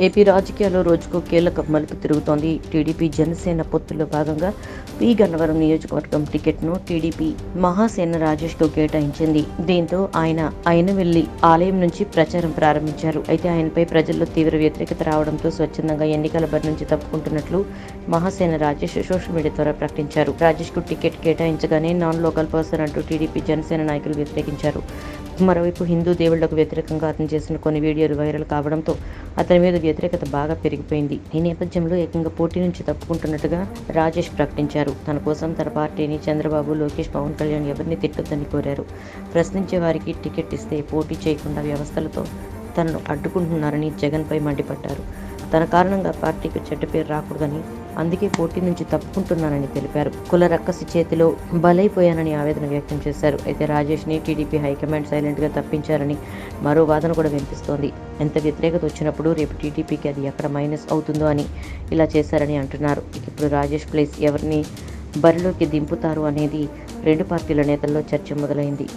AP రాజకీయాల్లో రోజుకో కీలక మలుపు తిరుగుతోంది. టీడీపీ జనసేన పొత్తులో భాగంగా పి. గన్నవరం నియోజకవర్గం టికెట్ను టీడీపీ మహాసేన రాజేష్కు కేటాయించింది. దీంతో ఆయన ఆయన వెళ్ళి ఆలయం నుంచి ప్రచారం ప్రారంభించారు. అయితే ఆయనపై ప్రజల్లో తీవ్ర వ్యతిరేకత రావడంతో స్వచ్ఛందంగా ఎన్నికల బరి నుంచి తప్పుకుంటున్నట్లు మహాసేన రాజేష్ సోషల్ మీడియా ద్వారా ప్రకటించారు. రాజేష్కు టికెట్ కేటాయించగానే నాన్ లోకల్ పర్సన్ అంటూ టీడీపీ జనసేన నాయకులు వ్యతిరేకించారు. మరోవైపు హిందూ దేవుళ్ళకు వ్యతిరేకంగా అతను చేసిన కొన్ని వీడియోలు వైరల్ కావడంతో అతని మీద వ్యతిరేకత బాగా పెరిగిపోయింది. ఈ నేపథ్యంలో ఏకంగా పోటీ నుంచి తప్పుకుంటున్నట్టుగా రాజేష్ ప్రకటించారు. తన కోసం తన పార్టీని చంద్రబాబు లోకేష్ పవన్ కళ్యాణ్ ఎవరిని తిట్టొద్దని కోరారు. ప్రశ్నించే వారికి టికెట్ ఇస్తే పోటీ చేయకుండా వ్యవస్థలతో తనను అడ్డుకుంటున్నారని జగన్పై మండిపడ్డారు. తన కారణంగా పార్టీకి చెడ్డ పేరు రాకూడదని అందుకే పోటీ నుంచి తప్పుకుంటున్నానని తెలిపారు. కుల రక్కసి చేతిలో బలైపోయానని ఆవేదన వ్యక్తం చేశారు. అయితే రాజేష్ని టీడీపీ హైకమాండ్ సైలెంట్గా తప్పించారని మరో వాదన కూడా వినిపిస్తోంది. ఎంత వ్యతిరేకత వచ్చినప్పుడు రేపు టీడీపీకి అది ఎక్కడ మైనస్ అవుతుందో అని ఇలా చేశారని అంటున్నారు. ఇప్పుడు రాజేష్ ప్లేస్ ఎవరిని బరిలోకి దింపుతారు అనేది రెండు పార్టీల నేతల్లో చర్చ మొదలైంది.